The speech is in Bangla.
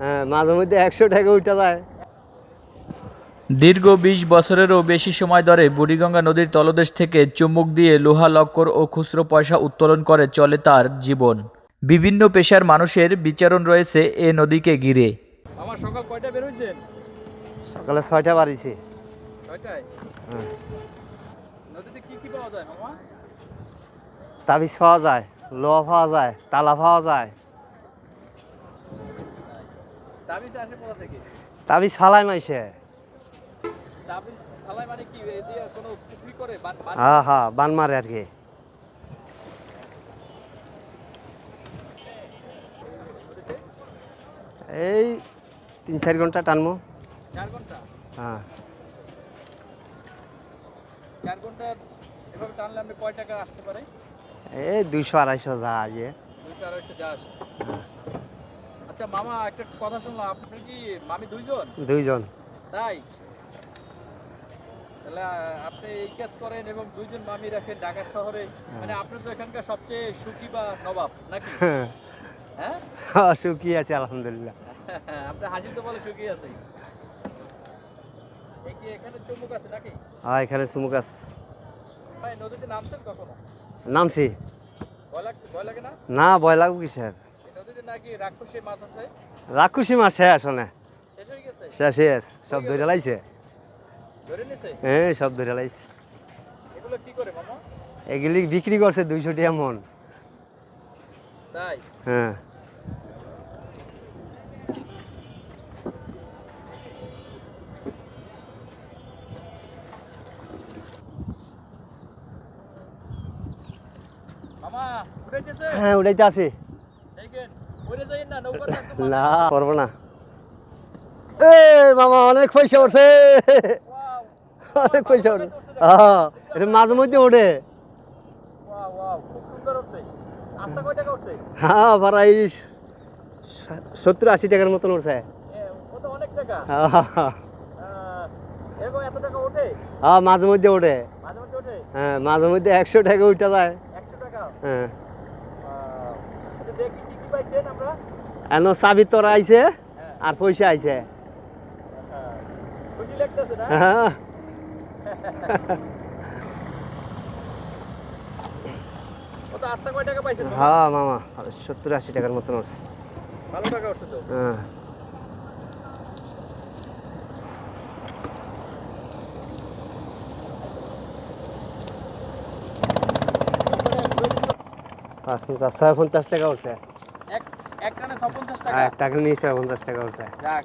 হ্যাঁ মাঝে মধ্যে একশো টাকা উঠে যায়। দীর্ঘ বিশ বছরেরও বেশি সময় ধরে বুড়িগঙ্গা নদীর তলদেশ থেকে চুম্বক দিয়ে লোহা লক্কর ও খুচরো পয়সা উত্তোলন করে চলে তার জীবন। বিভিন্ন পেশার মানুষের বিচারণ রয়েছে এ নদীকে ঘিরে। আমার সকাল কয়টা বের হয়েছেন? সকালে ছয়টা বাড়িছি ছয়টায়? হ্যাঁ। নদীতে কি কি পাওয়া যায় মামা? তাবিজ পাওয়া যায় লোহা পাওয়া যায় তালা পাওয়া যায়। তাবিজ ফালাই মাইছে। মানে হ্যাঁ হ্যাঁ বান মারে আর কি। এই তিন চার ঘণ্টা টানবো চার ঘণ্টা? হ্যাঁ চার ঘণ্টা এভাবে টানলে আপনি কয় টাকা আসতে পারে? এই দুইশো আড়াইশো যা ইয়ে দুইশো আড়াইশো যা আসে। আচ্ছা মামা একটা কথা শুনলাম। আপনি কি মামি দুইজন? দুইজন। তাই? তাহলে আপনি এই কাজ করেন এবং দুইজন মামি রাখেন ঢাকা শহরে। মানে আপনি তো এখানকার সবচেয়ে সুখী বা নবাব নাকি? হ্যাঁ। সুখী আছে আলহামদুলিল্লাহ। আপনি হাসি তো বলে সুখী আছে কি এখানে চুম্বক আছে নাকি? হ্যাঁ এখানে চুমুক আছে। ভাই নদীতে নামছেন কখনো? নামছি। ভয় লাগে না? না ভয় লাগবে এই নদীতে নাকি রাক্ষসের মাছ আছে? রাক্ষসী মাছ শেষ শোনে শেষ শেষ। সব ধরে লাইছে। হ্যাঁ সব ধরে লাইছে। এগুলো কি করে মামা? এগুলি বিক্রি করছে দুইশো টাকা মন। তাই? হ্যাঁ। উঠেছে হ্যাঁ ওটাই তো আছে। না করব না। এ মামা অনেক পয়সা উঠছে। অনেক পয়সা উঠে হ্যাঁ এটা মাঝে মধ্যে ওঠে ওয়াও ওয়াও খুব সুন্দর উঠছে। আস্তা কয় টাকা উঠছে? হ্যাঁ স- সত্তর আশি টাকার মতন উঠছে। এ, ও তো অনেক টাকা। হ্যাঁ, টাকা ওঠে হ্যাঁ মাঝে মধ্যে ওঠে মাঝে মধ্যে ওঠে হ্যাঁ মাঝে মধ্যে একশো টাকা উঠে যায়। হ্যাঁ। আচ্ছা, এন চাবি তোরা আইছে আর পয়সা আইছে। না? হ্যাঁ? হ্যাঁ মামা সত্তর আশি টাকার মতন উঠছে হ্যাঁ। পাঁচ পঞ্চাশ ছয় পঞ্চাশ টাকা উঠছে এক টানে টাকা। আর এক টাকা নিয়ে পঞ্চাশ টাকা যাক।